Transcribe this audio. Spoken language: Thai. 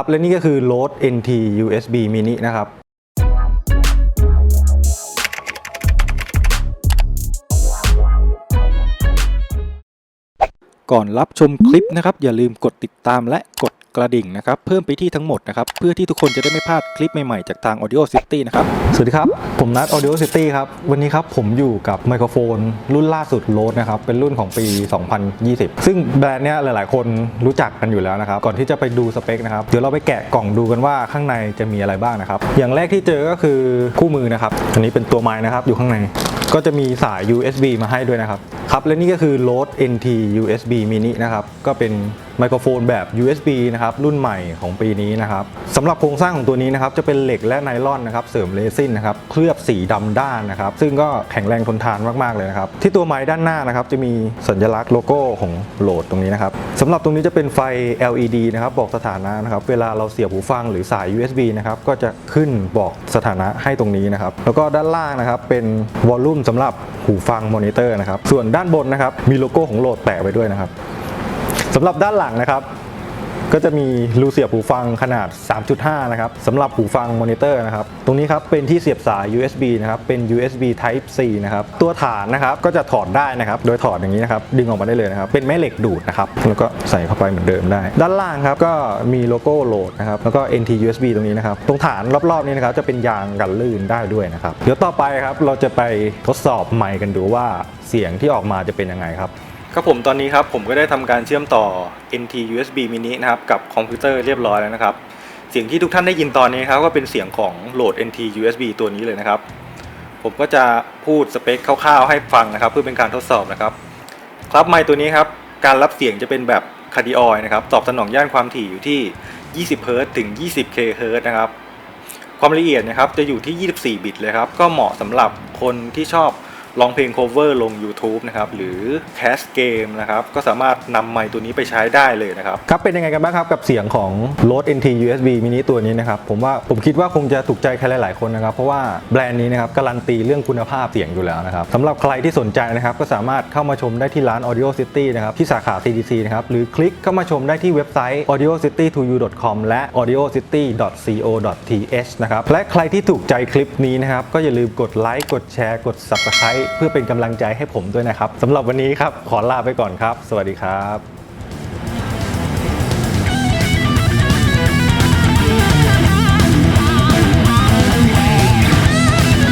ครับ และนี่ก็คือ Rode NT USB Mini นะครับก่อนรับชมคลิปนะครับ อย่าลืมกดติดตามและกด กระดิ่งนะครับ เพิ่มไปที่ทั้งหมดนะครับ เพื่อที่ทุกคนจะได้ไม่พลาดคลิปใหม่ๆ จากทาง Audio City นะครับ สวัสดีครับ ผมนัท Audio City ครับ วันนี้ครับผมอยู่กับไมโครโฟน รุ่นล่าสุด Rode นะครับ เป็นรุ่นของปี 2020 ซึ่งแบรนด์เนี้ยหลายๆ คนรู้จักกันอยู่แล้วนะครับ ก่อนที่จะไปดูสเปคนะครับ เดี๋ยวเราไปแกะกล่องดูกันว่าข้างในจะมีอะไรบ้างนะครับ อย่างแรกที่เจอก็คือคู่มือนะครับ อันนี้เป็นตัวไม้นะครับอยู่ข้างใน ก็จะมีสาย USB มาให้ด้วยนะครับ ครับ และนี่ก็คือ Rode NT USB Mini นะครับ ก็เป็น ไมโครโฟนแบบ USB นะครับรุ่นใหม่ของปีนี้นะครับสำหรับโครงสร้างของตัวนี้นะครับจะเป็นเหล็กและไนลอนนะครับเสริมเรซินนะครับเคลือบสีดำด้านนะครับซึ่งก็แข็งแรงทนทานมากๆเลยนะครับที่ตัวไม้ด้านหน้านะครับจะมีสัญลักษณ์โลโก้ของโหลดตรงนี้นะครับสำหรับตรงนี้จะเป็นไฟ LED นะครับบอกสถานะนะครับเวลาเราเสียบหูฟังหรือสาย USB นะครับก็จะขึ้นบอกสถานะให้ตรงนี้นะครับแล้วก็ด้านล่างนะครับเป็นวอลลุ่มสำหรับหูฟังมอนิเตอร์นะครับส่วนด้านบนนะครับมีโลโก้ของโหลดแปะไว้ด้วยนะครับ สำหรับด้านหลังนะครับ ก็จะมีรูเสียบหูฟังขนาด 3.5 นะครับสำหรับหูฟังมอนิเตอร์นะครับ ตรงนี้ครับเป็นที่เสียบสาย USB นะครับ เป็น USB Type C นะครับ ตัวฐานนะครับก็จะถอดได้นะครับ โดยถอดอย่างนี้นะครับ ดึงออกมาได้เลยนะครับ เป็นแม่เหล็กดูดนะครับ แล้วก็ใส่เข้าไปเหมือนเดิมได้ ด้านล่างครับก็มีโลโก้โหลดนะครับ แล้วก็ NT USB ตรงนี้นะครับ ตรงฐานรอบๆนี้นะครับจะเป็นยางกันลื่นได้ด้วยนะครับ เดี๋ยวต่อไปครับเราจะไปทดสอบไมค์กันดูว่าเสียงที่ออกมาจะเป็นยังไงครับ ครับผมตอนนี้ครับผมก็ได้ทำการเชื่อมต่อ NT USB mini นะครับกับคอมพิวเตอร์เรียบร้อยแล้วนะครับ เสียงที่ทุกท่านได้ยินตอนนี้ครับก็เป็นเสียงของโหลด NT USB ตัวนี้เลยนะครับ ผมก็จะพูดสเปคคร่าวๆให้ฟังนะครับ เพื่อเป็นการทดสอบนะครับ ครับไมค์ตัวนี้ครับการรับเสียงจะเป็นแบบคาร์ดิออยนะครับตอบสนองย่านความถี่อยู่ที่ 20เฮิรตถึง 20 k เฮิรตนะครับ ความละเอียดนะครับจะอยู่ที่ 24 บิตเลยครับ ก็เหมาะสำหรับคนที่ชอบ ร้องเพลง cover ลง YouTube นะครับหรือแคสเกมนะครับก็สามารถนำไมค์ตัวนี้ไปใช้ได้เลยนะครับ ครับเป็นยังไงกันบ้างครับกับเสียงของ Rode NT USB mini ตัวนี้นะครับผมว่าผมคิดว่าคงจะถูกใจใครหลาย ๆ คนนะครับ เพราะว่าแบรนด์นี้นะครับการันตีเรื่องคุณภาพเสียงอยู่แล้วนะครับสำหรับใครที่สนใจนะครับก็สามารถเข้ามาชมได้ที่ร้าน Audio City นะครับที่สาขา CDC นะครับหรือคลิกเข้ามาชมได้ที่เว็บไซต์ audiocity2u.com และ audiocity.co.th นะครับและใครที่ถูกใจคลิปนี้นะครับก็อย่าลืมกดไลค์กดแชร์กด Subscribe เพื่อเป็นกำลังใจให้ผมด้วยนะครับสำหรับวันนี้ครับขอลาไปก่อนครับ สวัสดีครับ